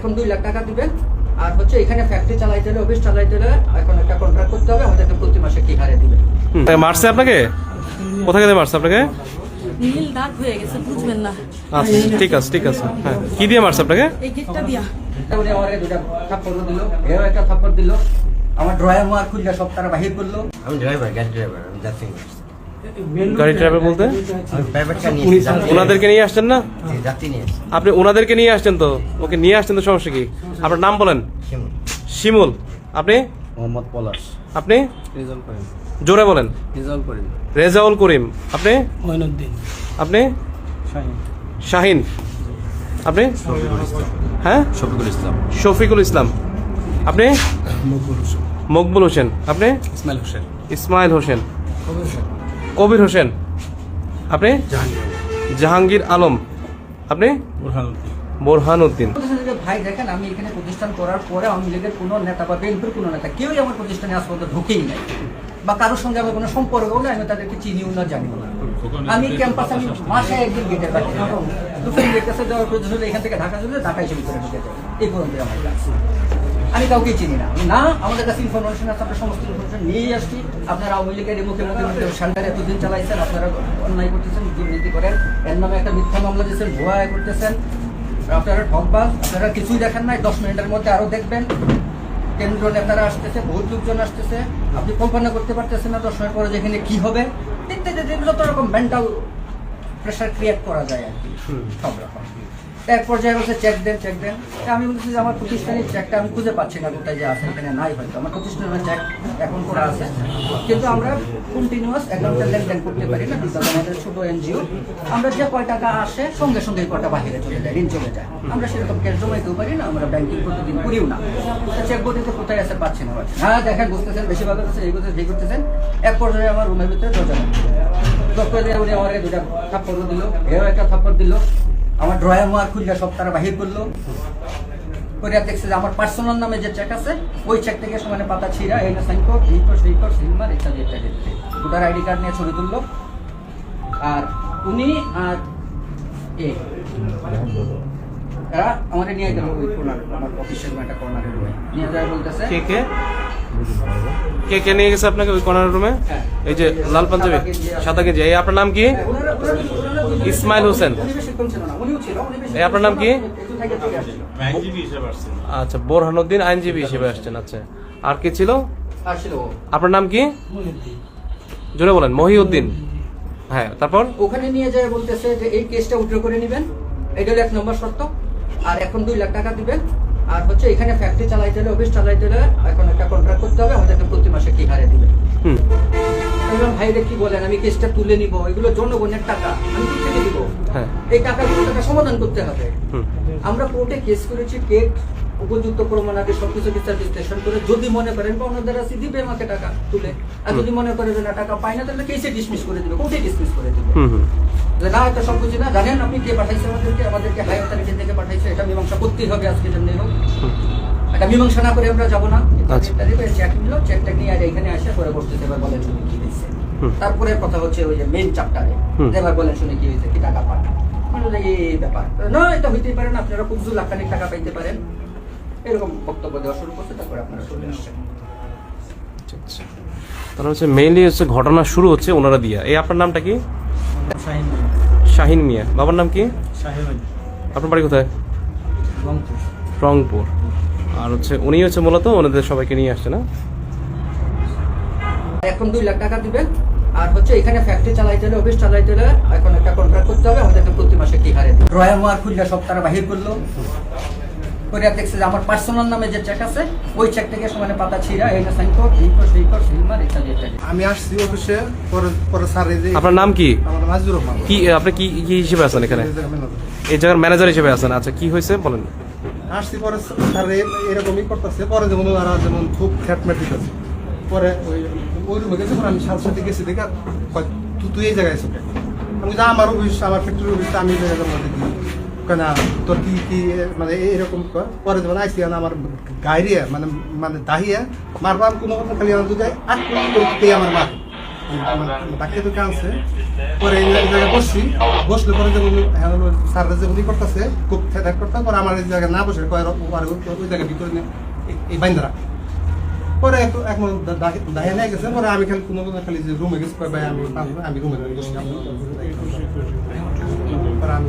এখন দুই লাখ টাকা দিবেন। আর হচ্ছে এখানে ফ্যাক্টরি চালাইতে হলে অফিস চালাইতে হলে এখন একটা কন্ট্রাক্ট করতে হবে আমাদেরকে প্রতি মাসে কি হারে দিবেন মারছে আপনাকে? কোথায় গেলে মারছে আপনাকে? নীল দাগ হয়ে গেছে বুঝবেন না। আচ্ছা ঠিক আছে ঠিক আছে। হ্যাঁ কি দিয়ে মারছে আপনাকে? এই গেটটা দিয়া। উনি আমার দুটা থাপ্পড় দিল এও একটা থাপ্পড় দিল। আমার ড্রয়ার মার খুললে সব তারা বাহির করল। আমি ড্রাইভার গাড়ি ড্রাইভার আমি আসছি। গাড়ি ড্রাইভার বলতে? ওনাদেরকে নিয়ে আসছেন না। আপনি ওনাদেরকে নিয়ে আসছেন তো? ওকে নিয়ে আসছেন তো সমস্যা কি? আপনার নাম বলেন। শিমুল। শিমুল। আপনি? মোহাম্মদ পলাশ। আপনি? জোরে বলেন। রেজাউল করিম। আপনি? আপনি? শাহিন। শাহিন। আপনি? শফিকুল ইসলাম হ্যাঁ? শফিকুল ইসলাম। শফিকুল ইসলাম। আপনি? মকবুল হোসেন। মকবুল হোসেন। আপনি? ইসমাইল হোসেন। ইসমাইল হোসেন। কবির হোসেন আপনি? জাহাঙ্গীর। আলম আপনি? বোরহান উদ্দিন ভাই দেখেন আমি এখানে প্রতিষ্ঠান করার পরে আওয়ামী লীগের কোনো নেতা বা বিএনপির কোনো নেতা কেউই আমার প্রতিষ্ঠানে আজ পর্যন্ত ঢুকেই নাই। বা কারোর সঙ্গে আমার কোনো সম্পর্ক নেই আমি তাদেরকে চিনিও না জানিও না। আমি ক্যাম্পাসে আমি মাসে একদিন গেটের বাইরে। দুপুরে গেট কাছে যাওয়ার প্রয়োজন হলে এখান থেকে ঢাকা চলে ঢাকায় ছবি করে ঢুকে যাব এই পর্যন্ত আমার কাজ। আমি কাউকে চিনি না। না আমাদের কাছে ইনফরমেশন আছে আমরা সমস্ত ইনফরমেশন নিয়েই আসছি। আপনারা আওয়ামী লীগের এই মুখে মুখে মুখে এতদিন চালাইছেন আপনারা অন্যায় করতেছেন দুর্নীতি করেন। এর নামে একটা মিথ্যা মামলা দিয়েছেন ভুয়া এ করতেছেন। আপনারা ঠকবাজ আপনারা কিছুই দেখেন নাই। দশ মিনিটের মধ্যে আরও দেখবেন। কেন্দ্র নেতারা আসতেছে বহুত লোকজন আসতেছে। আপনি কল্পনা করতে পারতেছেন না দশ মিনিট পরে যেখানে কি হবে? দেখতে দেখতে যত রকম মেন্টাল প্রেশার ক্রিয়েট করা যায় আর কি। সব রকম। এক পর্যায়ে বলছে চেক দেন চেক দেন। আমি বলছি যে, আমার প্রতিষ্ঠানের চেকটা আমি খুঁজে পাচ্ছি না কোথায় যে আছে এখানে নাই হয়তো। আমার প্রতিষ্ঠানের চেক এখন করা আছে। কিন্তু আমরা কন্টিনিউয়াস অ্যাকাউন্টের লেনদেন করতে পারি না বিকজ আমাদের ছোট এনজিও আমরা যে কয় টাকা আসে, সঙ্গে সঙ্গে কয়টা বাহিরে চলে যায়, ঋণ চলে যায়। আমরা সেরকম ক্যাশ জমাইতেও পারি না, আমরা ব্যাংকিং প্রতিদিন করিও না। চেক বইতে কোথায় আছে পাচ্ছি না পাচ্ছি হ্যাঁ দেখেন বুঝতেছেন বেশিরভাগ হচ্ছে এই করতেছে এই করতেছেন এক পর্যায়ে আমার রুমের ভিতরে দরজা দরজা দিয়ে উনি আমার দুটা থাপ্পড় দিল, এও একটা থাপ্পড় দিল। আমার ড্রয়ার মার খুললে সব তারা বাহির করল। করে দেখছে যে আমার পার্সোনাল নামে যে চেক আছে, ওই চেক থেকে সমানে পাতা ছিঁড়া, এই না সাইন কর এই কর সেই কর সিলমার ইত্যাদি ইত্যাদি দুটার আইডি কার্ড নিয়ে ছবি তুললো। আর উনি আর এ, এরা আমাদের নিয়ে গেল ওই কর্নার আমার অফিসের একটা কর্নারে নিয়ে যায় বলতেছে কে কে নিয়ে গেছে আপনাকে ওই কর্নার রুমে। এই যে লাল পাঞ্জাবি, সাদা গেঞ্জি। এই আপনার নাম কি? ইসমাইল হোসেন। এই আপনার নাম কি? আচ্ছা বোরহানুদ্দিন আইনজীবী হিসেবে আসছেন আচ্ছা। আর কি ছিল? আপনার নাম কি? জোরে বলেন, মহিউদ্দিন। হ্যাঁ তারপর? ওখানে নিয়ে যায় বলতেছে যে এই কেসটা উইথড্র করে নেবেন। এটা হলো এক নম্বর শর্ত। আর এখন দুই লাখ টাকা দিবেন। আর হচ্ছে এখানে ফ্যাক্টরি চালাইতে হলে অফিস চালাইতে হলে এখন একটা কন্ট্রাক্ট করতে হবে আমাদেরকে প্রতি মাসে কি হারে বললাম ভাইরে কি বলেন আমি কেসটা তুলে নিব এগুলো জনগণের টাকা আমি কি থেকে দিব? হ্যাঁ। এই টাকাগুলো টাকা সমাধান করতে হবে। আমরা কোর্টে কেস করেছি কেক উপযুক্ত প্রমাণ আগে সবকিছু বিচার বিশ্লেষণ করে যদি মনে করেন বা পাওনাদার আছে দিবে আমাকে টাকা তুলে। আর যদি মনে করে যে না টাকা পাই না তাহলে কেসে ডিসমিস করে দিবে কোর্টে ডিসমিস করে দিবে। না এটা সব কিছু না জানেন আপনি কে পাঠাইছে আমাদেরকে? আমাদেরকে হাই অথরিটি থেকে পাঠাইছে। এটা মীমাংসা করতেই হবে আজকে যেমনি হোক। এটা মীমাংসা না করে আমরা যাব না। আচ্ছা। চেক নিল চেকটা নিয়ে আর এখানে আসে পরে বসতেছে এবার বলেন শুনি কি হয়েছে। তারপরে কথা হচ্ছে ওই যে মেন চ্যাপ্টারে। এবার বলেন শুনি কি হয়েছে কি টাকা পান? মানে এই ব্যাপার। না এটা হইতেই পারে না আপনারা খুব লাখ খানিক টাকা পাইতে পারেন। এরকম বক্তব্য দেওয়া শুরু করছে তারপরে আপনারা চলে আসছেন। আচ্ছা, আচ্ছা। তাহলে হচ্ছে মেইনলি হচ্ছে ঘটনা শুরু হচ্ছে ওনারা দিয়া। এই আপনার নামটা কি? শাহিন মিয়া। বাবার নাম কি? আপনার বাড়ি কোথায়? রংপুর। আর হচ্ছে উনি হচ্ছে মূলত ওনাদের সবাইকে নিয়ে আসছে না? এখন দুই লাখ টাকা দিবেন। আর হচ্ছে এখানে ফ্যাক্টরি চালাইতে হলে অফিস চালাইতে হলে এখন একটা কন্ট্রাক্ট করতে হবে। আমাদেরকে প্রতি মাসে কি হারে ড্রয়ার মার খুললে সব তারা বাহির করল। করে দেখছে যে আমার পার্সোনাল নামে যে চেক আছে ওই চেক থেকে সমানে পাতা ছিঁড়া না সাইন কর এই কর সেই কর সিলমার ইত্যাদি ইত্যাদি আমি আসছি অফিসে পরে পরে স্যার এই যে আপনার নাম কি? আমার মাজুর রহমান। কি আপনি কি কি হিসেবে আছেন এখানে? এই জায়গার ম্যানেজার। হিসেবে আছেন। আচ্ছা কি হয়েছে? বলেন। আসছি পরে স্যার এরকমই করতেছে। পরে যেমন ওরা যেমন খুব খ্যাটম্যাট দিতেছে। পরে ওই ওই রুমে গেছে পরে আমি সাথে সাথে গেছি দেখে তুই তুই এই জায়গায় এসে কেন?" আমি যা আমার অফিস আমার ফ্যাক্টরি অফিস আমি এই জায়গায় কেন তোর কি কি মানে এরকম পরে যখন আইসি আমার গাইরিয়া মানে মানে দাহিয়া মারবার কোনো কথা খালি আমার দুজায় কোনো করতে আমার মার। ডাক্তার তো কানছে পরে এই জায়গায় বসছি। বসলে পরে যেমন হ্যাঁ স্যাররা যেমন ই করতেছে, খুব থ্যাট করতে পরে, আমার এই জায়গায় না বসে কয় আর ওই- জায়গায় ভিতরে এই- বাইন্দারা পরে মিনিট দাহিয়ে নিয়ে গেছে, পরে আমি খালি কোনো খালি যে রুমে গেছি ভাই, আমি আমি রুমে পরে আমি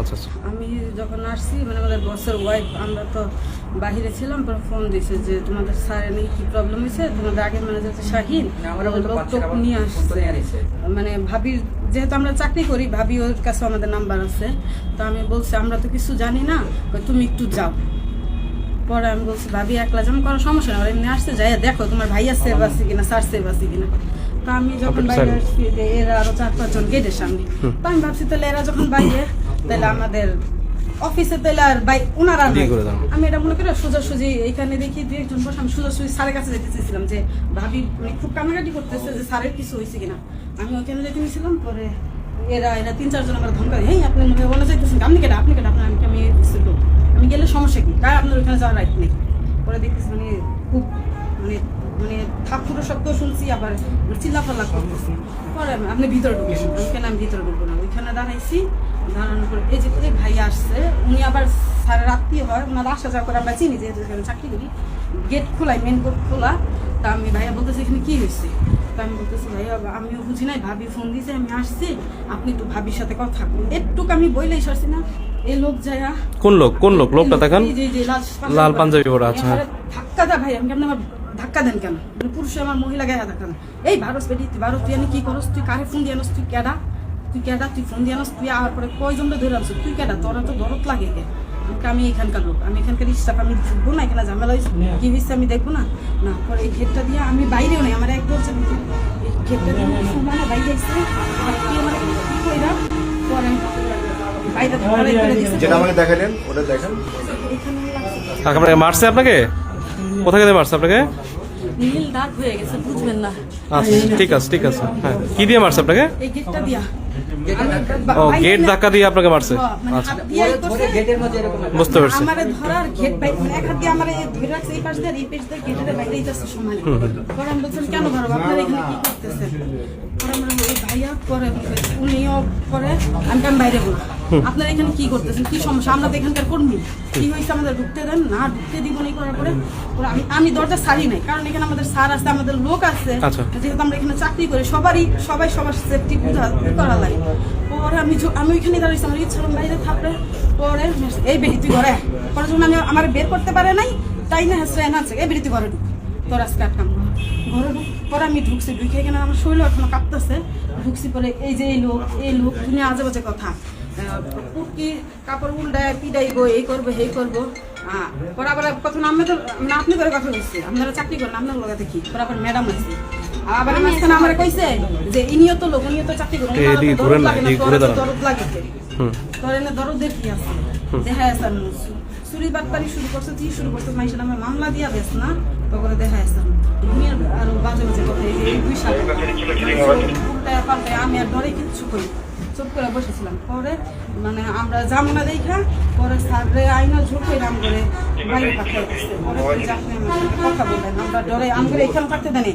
আচ্ছা আচ্ছা। আমি যখন আসছি মানে আমাদের বসের ওয়াইফ আমরা তো বাহিরে ছিলাম পরে ফোন দিছে যে তোমাদের স্যার নাকি কি প্রবলেম হয়েছে? তোমাদের আগের ম্যানেজার যে শাহিন। না, নিয়ে আসছে। মানে ভাবির যেহেতু আমরা চাকরি করি ভাবি ওর কাছে আমাদের নাম্বার আছে। তো আমি বলছি আমরা তো কিছু জানি না। তুমি একটু যাও। পরে আমি বলছি ভাবি একলা যেমন কোনো সমস্যা নেই। ওরা এমনি আসতে যাই দেখো তোমার ভাইয়া সেভ আছে কিনা স্যার সেভ আছে কিনা। তো আমি যখন বাইরে আসছি যে এরা আরও চার পাঁচজন গেটের সামনে। তো আমি ভাবছি তাহলে এরা যখন বাইরে তাহলে আমাদের অফিসে তাহলে আর বাই ওনারা। আমি এটা মনে করি সোজাসুজি এখানে দেখি একজন বসে আমি সোজাসুজি স্যারের কাছে যেতে চেয়েছিলাম যে ভাবি মানে খুব কান্নাকাটি করতেছে যে স্যারের কিছু হয়েছে কিনা? আমি ওখানে যেতে নিয়েছিলাম পরে এরা এরা তিন চারজন আমার হেই আপনি মনে হয় চাইতেছেন আপনি আপনি আপনার আমি আমি গেলে সমস্যা কি? কার আপনার ওখানে যাওয়ার রাইট নেই? পরে দেখতেছি মানে খুব মানে মানে ঠাকুরের শব্দ শুনছি আবার চিল্লাপাল্লা করতেছি। পরে আপনি ভিতরে ঢুকেন ওইখানে আমি ভিতরে ঢুকবো না। ওইখানে দাঁড়াইছি দাঁড়ানোর পরে এই যে এই ভাই আসছে উনি আবার সারা রাত্রি হয় ওনার আসা যাওয়া করে আমরা চিনি যেহেতু এখানে চাকরি করি। গেট খোলাই মেন গেট খোলা। তা আমি ভাইয়া বলতেছি এখানে কি হয়েছে? তা আমি বলতেছি ভাইয়া আমিও বুঝি নাই ভাবি ফোন দিয়েছে আমি আসছি। আপনি একটু ভাবির সাথে কথা বলুন। একটুক আমি বইলেই সরছি না। এই লোক যায়া কোন লোক? কোন লোক? লোকটা দেখান। লাল পাঞ্জাবি পরা, আচ্ছা, ধাক্কা দা ভাই আমি কেমন আমার ধাক্কা দেন কেন? মানে পুরুষ আমার মহিলা গায়ে ধাক্কা দেন এই ভারত বেটি ভারত তুই আমি কি করস? তুই কারে ফোন দিয়ে আনস তুই কেডা? তুই কেডা তুই ফোন দিয়ে আনস তুই আবার পরে কয়জন ধরে আনস তুই কেডা? তোরা তো দরদ লাগে কে? আমি এখানকার লোক আমি এখানকার স্টাফ আমি দেখব না এখানে ঝামেলা হয়েছে কি হয়েছে আমি দেখব না? না পরে এই গেটটা দিয়ে আমি বাইরেও নেই আমার এক আমি এই গেটটা দিয়ে আমি বাইরে আর কি আমার কি কইরা পরে যেটা আমাকে দেখালেন ওটা দেখেন। লাগছে কাকা আপনাকে মারছে আপনাকে? কোথা থেকে মারছে আপনাকে? নীল দাগ হয়ে গেছে বুঝবেন না। আচ্ছা ঠিক আছে ঠিক আছে। হ্যাঁ কি দিয়ে মারছে আপনাকে? এই গেটটা দিয়া। ও গেট ধাক্কা দিয়ে আপনাকে মারছে। হ্যাঁ, মানে আচ্ছা। বুঝতে পারছি। আমারে ধরার গেট বাই মানে এক হাত দিয়ে আমারে ধরে রাখছে এই পাশ দিয়ে আর এই পাশ দিয়ে গেটের বাইরে যাচ্ছে সমানে। পরে আমি বলছিলাম কেন ধরো আপনারা এখানে কি করতেছেন? পরে আমরা ওই ভাইয়া পরে উনিও পরে আমি বাইরে বলব। আপনারা এখানে কি করতেছেন? কি সমস্যা? আমরা তো এখানকার কর্মী। কি হয়েছে? আমাদের ঢুকতে দেন না ঢুকতে দিব না করার পরে আমি আমি দরজা ছাড়ি নাই কারণ এখানে আমাদের স্যার আছে আমাদের লোক আছে। আচ্ছা। যেহেতু আমরা এখানে চাকরি করি সবারই সবাই সবার সেফটি করা লাগে। পরে আমি আমি ওইখানে দাঁড়িয়েছি আমার ইচ্ছা বাইরে থাকলে পরে এই বেরি ঘরে পরে যখন আমি আমার বের করতে পারে নাই তাই না হ্যাঁ না আছে। এই বেরি তুই ঘরে ঢুক। তোর আজকে আটকাম ঘরে ঢুক। পরে আমি ঢুকছি ঢুকে এখানে আমার শরীর এখনও কাঁপতেছে। ঢুকছি পরে এই যে এই লোক এই লোক দুনিয়া আজে বাজে কথা। পুটকি কাপড় উল্টায় পিডাইব এই করব এই করব। পরে আবার কথা আমি তো না আপনি করে কথা বলছি। আপনারা চাকরি করেন আপনার লোক দেখি পরে ম্যাডাম আছে। আবার মাঝখানে আমার কইছে যে ইনিও তো লোক উনিও তো চাকরি করেন। দরদ লাগে কে? হুম। তোর এনে দরদের কি আছে। দেখা আছে চুরি বাটপারি শুরু করছে তুই শুরু করছে মাইসের নামে মামলা দিয়া বেশ না? তখন দেখা আছে দুনিয়ার আরও বাজে বাজে কথা এই দুই সাল। আমি আর ডরে কিচ্ছু করি চুপ করে বসেছিলাম। পরে মানে আমরা যাব না দেখা পরে সারে আইনা ঝুঁক করে বাইরে পাঠিয়ে পরে আপনি কথা বললেন। আমরা ডরে আম করে এখানে থাকতে দেনি।